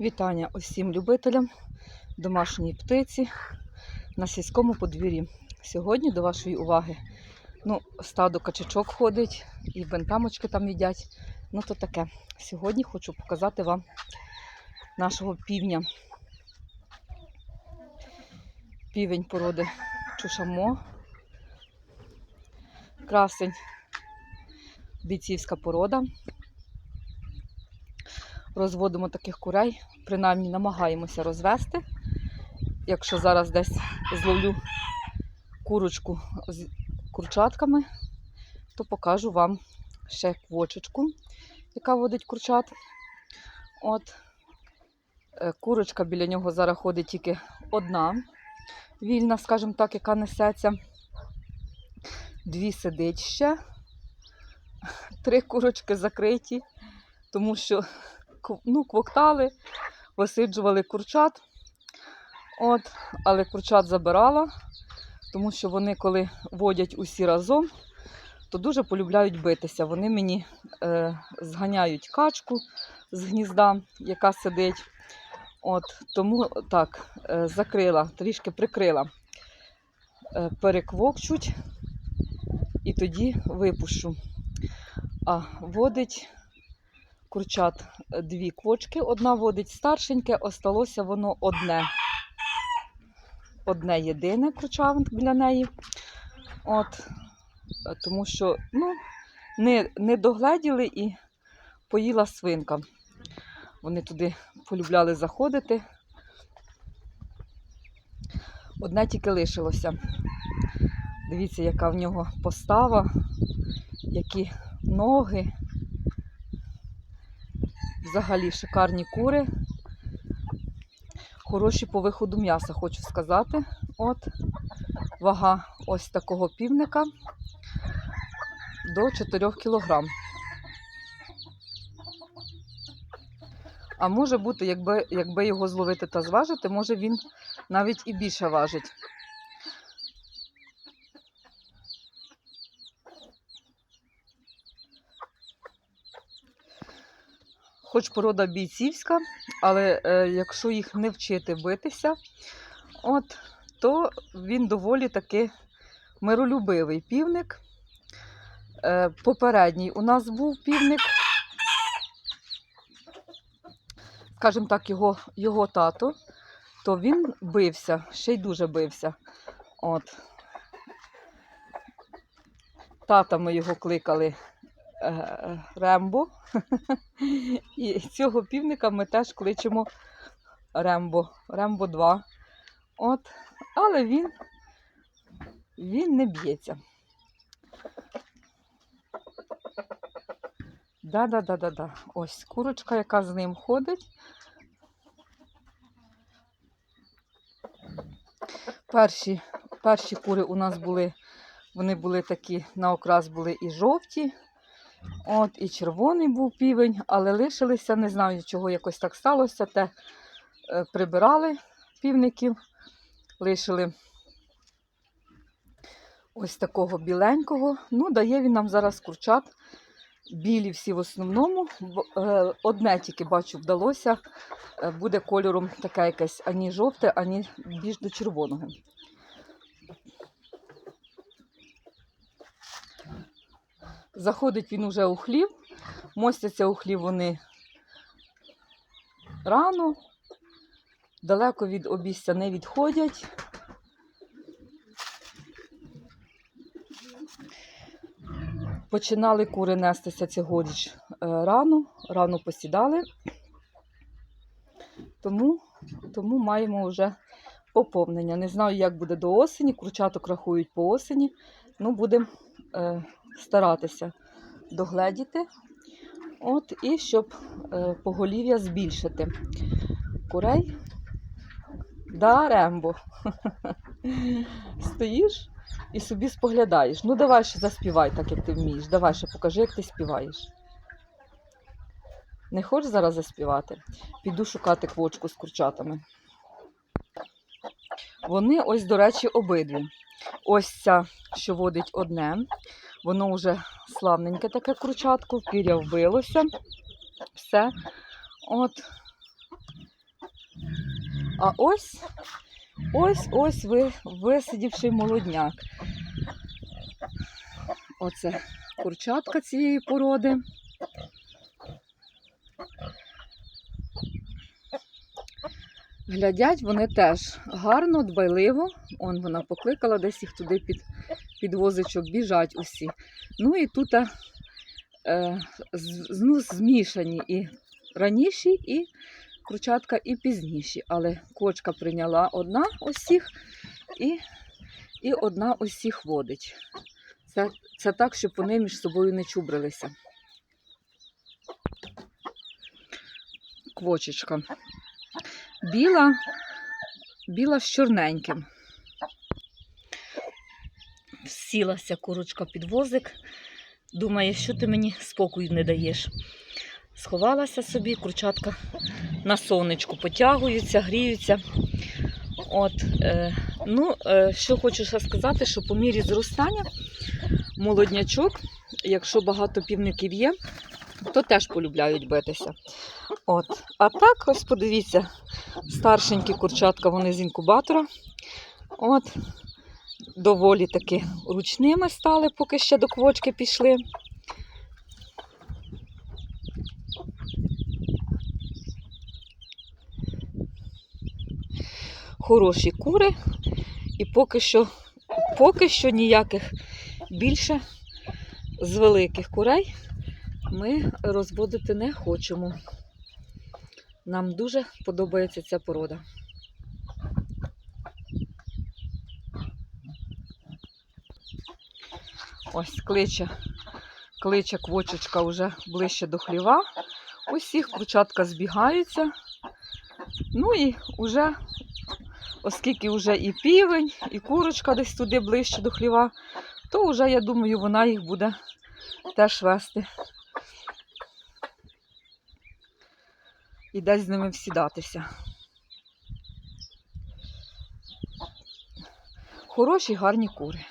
Вітання усім любителям домашньої птиці на сільському подвір'ї. Сьогодні до вашої уваги ну, стадо качачок ходить і бентамочки там їдять. Ну то таке. Сьогодні хочу показати вам нашого півня. Півень породи Чушамо. Красень. Бійцівська порода. Розводимо таких курей, принаймні намагаємося розвести. Якщо зараз десь зловлю курочку з курчатками, то покажу вам ще квочечку, яка водить курчат. От е, курочка біля нього зараз ходить тільки одна, вільна, скажімо так, яка несеться. Дві сидить ще, три курочки закриті, тому що ну, квоктали, висиджували курчат. От, але курчат забирала, тому що вони, коли водять усі разом, то дуже полюбляють битися. Вони мені е, зганяють качку з гнізда, яка сидить. От, Тому так, е, закрила, трішки прикрила, е, переквокчуть і тоді випущу. А водить курчат дві квочки. Одна водить старшеньке, осталося воно одне. Одне єдине курчавинка біля неї. От, тому що ну, не, не догледіли і поїла свинка. Вони туди полюбляли заходити. Одне тільки лишилося. Дивіться, яка в нього постава, які ноги. Взагалі шикарні кури. Хороші по виходу м'яса, хочу сказати. От вага ось такого півника до 4 кг. А може бути, якби, якби його зловити та зважити, може він навіть і більше важить. Хоч порода бійцівська, але е, якщо їх не вчити битися, от, то він доволі таки миролюбивий півник. Е, попередній у нас був півник, скажімо так, його, його тато, то він бився, ще й дуже бився. От. Тата ми його кликали Рембо. І цього півника ми теж кличемо Рембо, Рембо 2. От, але він, він не б'ється. Да-да-да-да-да. Ось курочка, яка з ним ходить. Перші, перші кури у нас були, вони були такі, на окрас були і жовті. От, і червоний був півень, але лишилися, не знаю, чого якось так сталося. Те е, прибирали півників, лишили ось такого біленького. Ну, дає він нам зараз курчат. Білі всі в основному. Е, одне тільки бачу, вдалося, е, буде кольором таке якесь ані жовте, ані більш до червоного. Заходить він уже у хлів, мостяться у хлів вони рано, далеко від обістя не відходять. Починали кури нестися цьогоріч е, рано, рано посідали, тому, тому маємо вже поповнення. Не знаю, як буде до осені, курчаток рахують по осені, ну будемо е, старатися догледіти. От, і щоб е, поголів'я збільшити. Курей. Да, Рембо. Стоїш і собі споглядаєш. Ну, давай ще заспівай, так як ти вмієш. Давай ще покажи, як ти співаєш. Не хочеш зараз заспівати? Піду шукати квочку з курчатами. Вони ось, до речі, обидві. Ось ця, що водить одне. Воно вже славненьке таке кручатко, піря вбилося. Все. От. А ось ось ось ви, висидівший молодняк. Оце курчатка цієї породи. Глядять вони теж гарно, дбайливо. Он вона покликала, десь їх туди під, під возичок біжать усі. Ну і тут е, ну, змішані і раніші, і курчатка, і пізніші. Але кочка прийняла одна усіх і, і одна усіх водить. Це, це так, щоб вони між собою не чубрилися. Квочечка. Біла, біла з чорненьким. Сілася курочка під возик. Думає, що ти мені спокою не даєш. Сховалася собі, курчатка на сонечку потягуються, гріються. От, е, ну, е, що хочу ще сказати, що по мірі зростання молоднячок, якщо багато півників є, то теж полюбляють битися. От. А так, ось подивіться, старшенькі курчатка, вони з інкубатора. От. Доволі таки ручними стали, поки ще до квочки пішли. Хороші кури, і поки що, поки що ніяких більше з великих курей ми розводити не хочемо. Нам дуже подобається ця порода. Ось кличе, кличе квочечка вже ближче до хліва. Усіх курчатка збігаються. Ну і вже, оскільки вже і півень, і курочка десь туди ближче до хліва, то вже, я думаю, вона їх буде теж вести. І десь з ними всідатися. Хороші, гарні кури.